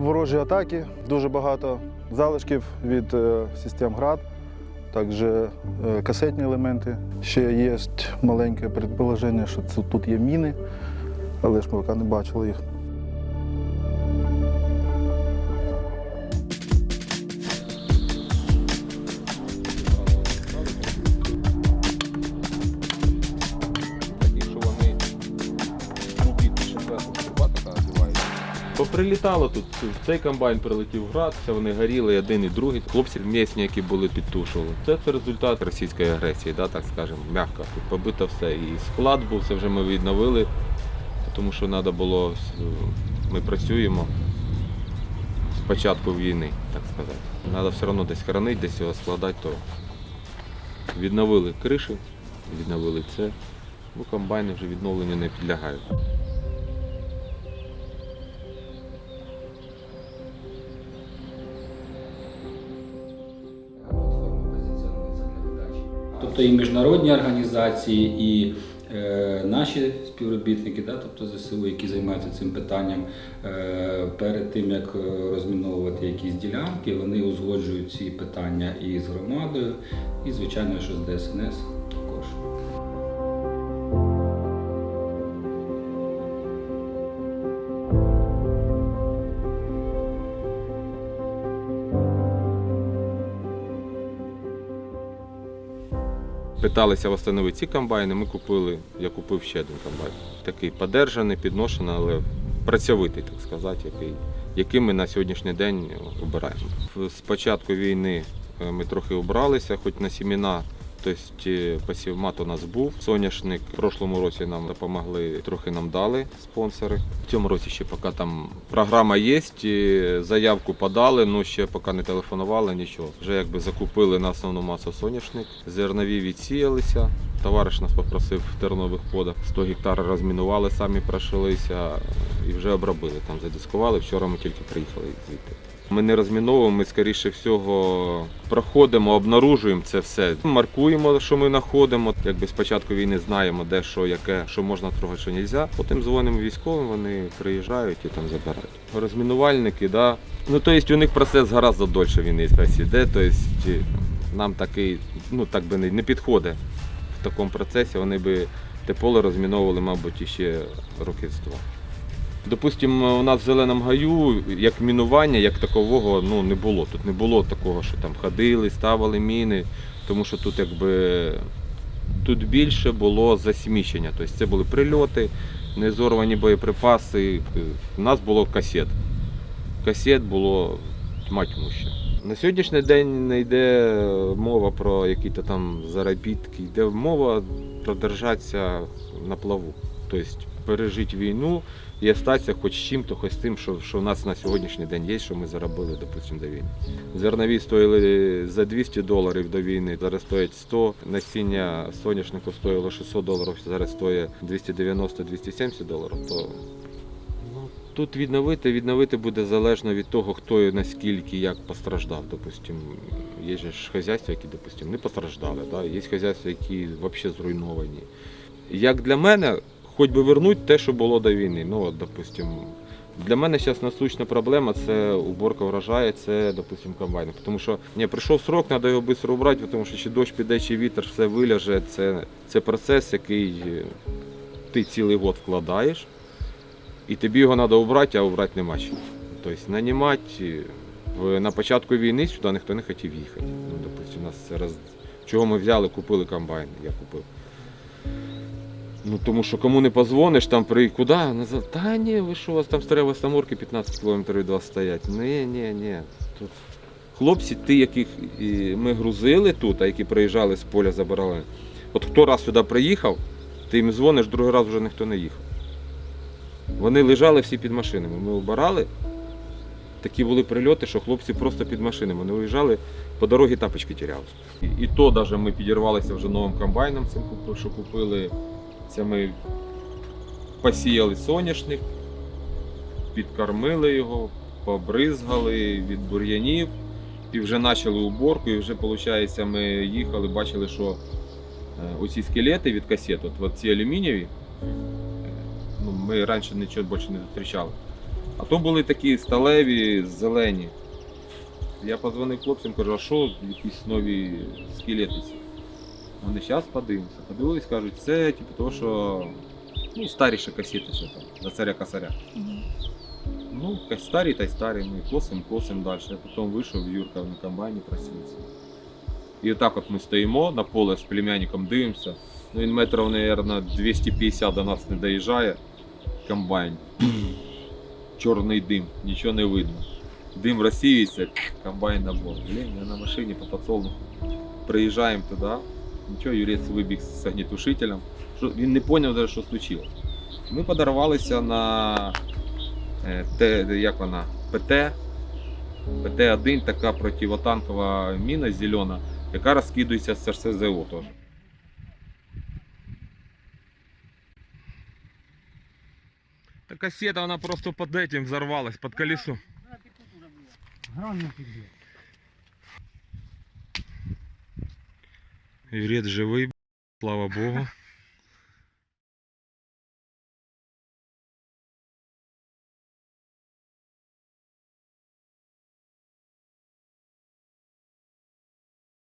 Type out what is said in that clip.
Ворожі атаки, дуже багато залишків від е, систем ГРАД, також е, касетні елементи. Ще є маленьке предположення, що тут є міни, але ж ми поки не бачили їх. Поприлітало тут, цей комбайн прилетів град, вони горіли, один і другий. Хлопці місні, які були підтушували. Це, це результат російської агресії, да, так скажемо, м'яко. Побито все. І склад був, це вже ми відновили, тому що треба було, ми працюємо з початку війни, так сказати. Треба все одно десь хранити, десь його складати, то відновили криші, відновили це. Ну, комбайни вже відновленню не підлягають. Тобто і міжнародні організації, і е, наші співробітники, да, тобто ЗСУ, які займаються цим питанням, е, перед тим як е, розміновувати якісь ділянки, вони узгоджують ці питання і з громадою, і, звичайно, що з ДСНС також. Питалися встановити ці комбайни, ми купили, я купив ще один комбайн. Такий подержаний, підношений, але працьовитий, так сказати, який, який ми на сьогоднішній день обираємо. З початку війни е, ми трохи обралися, хоч на сіміна, тобто е, посівмат у нас був. Соняшник в прошлому році нам допомогли, трохи нам дали спонсори. В цьому році ще поки там програма є, е, заявку подали, ну ще поки не телефонували, нічого. Вже якби закупили на основну масу соняшник, зернові відсіялися. Товариш нас попросив в тернових подах 100 гектар розмінували, самі пройшлися і вже обробили. Там задискували. Вчора ми тільки приїхали звідти. Ми не розміновуємо, ми скоріше всього проходимо, обнаружуємо це все. Маркуємо, що ми знаходимо. Якби спочатку війни знаємо, де що, яке, що можна трогати, що не можна. Потім дзвонимо військовим, вони приїжджають і там забирають. Розмінувальники, да. Ну тобто у них процес гораздо дольше війни іде. Тобто нам такий, ну так би не підходить в такому процесі. Вони би те поле розміновували, мабуть, іще років з два. Допустимо, у нас в Зеленому гаю як мінування, як такового ну, не було. Тут не було такого, що там ходили, ставили міни, тому що тут якби тут більше було засміщення. Тобто це були прильоти, незорвані боєприпаси. У нас було касет. Касет було тьма тьмуща. На сьогоднішній день не йде мова про якісь там заробітки, йде мова про держатися на плаву. Тобто пережити війну і остатися хоч чим-то, хоч тим, що, що в нас на сьогоднішній день є, що ми заробили, допустимо, до війни. Зернові стоїли за 200 доларів до війни, зараз стоять 100. Насіння соняшнику стоїло 600 доларів, зараз стоїть 290-270 доларів. То ну, тут відновити, відновити буде залежно від того, хто і наскільки як постраждав. Допустим, є ж хазяйства, які, допустим, не постраждали, да? є хазяйства, які взагалі зруйновані. Як для мене, хоч би вернуть те, що було до війни. Ну, от, допустим, для мене зараз насущна проблема це уборка врожаю, це, допустим, комбайн. Тому що не, прийшов срок, треба його швидко убрати, тому що чи дощ піде, чи вітер, все виляже. Це, це процес, який е, ти цілий год вкладаєш, і тобі його треба убрати, а убрати нема чим. Тобто нанімати на початку війни сюди ніхто не хотів їхати. Ну, допустим, у нас це. Чого ми взяли, купили комбайн, я купив. Ну тому що кому не позвониш, там при куди? Назад. Та ні, ви що, у вас там старе Саморки 15 кілометрів від вас стоять. Ні, ні, ні. Тут хлопці, ті, яких ми грузили тут, а які приїжджали з поля, забирали. От хто раз сюди приїхав, ти їм дзвониш, другий раз вже ніхто не їхав. Вони лежали всі під машинами. Ми обирали. Такі були прильоти, що хлопці просто під машинами. Вони виїжджали, по дорозі тапочки тіряли. І, і то навіть ми підірвалися вже новим комбайном, цим, що купили. Це ми посіяли соняшник, підкормили його, побризгали від бур'янів і вже почали уборку. І вже, виходить, ми їхали, бачили, що е, оці скелети від касет, от, от ці алюмінієві, е, ну, ми раніше нічого більше не зустрічали. А то були такі сталеві, зелені. Я позвонив хлопцям, кажу, а що якісь нові скелети? Ці?» Вони зараз подивимося. Подивились, кажуть, це типу того, що ну, старіші касети ще там, до царя косаря. Ну, старі та й старі, ми косим, косим далі. Я потім вийшов, Юрка на комбайні просився. І отак от ми стоїмо на поле з племянником дивимося. Ну, він метрів, мабуть, 250 до нас не доїжджає. Комбайн. Чорний дим, нічого не видно. Дим розсіюється, комбайн на борт. Блін, ми на машині по подсолнуху. Приїжджаємо туди. Нічого, Юрець вибіг з огнетушителем. Що, він не зрозумів, що случилось. Ми подарувалися на е, те, як вона, ПТ. ПТ-1 така противотанкова міна зелена, яка розкидується з РСЗО теж. Та кассета, вона просто під этим взорвалась, під колесом. Юрець живий, слава Богу.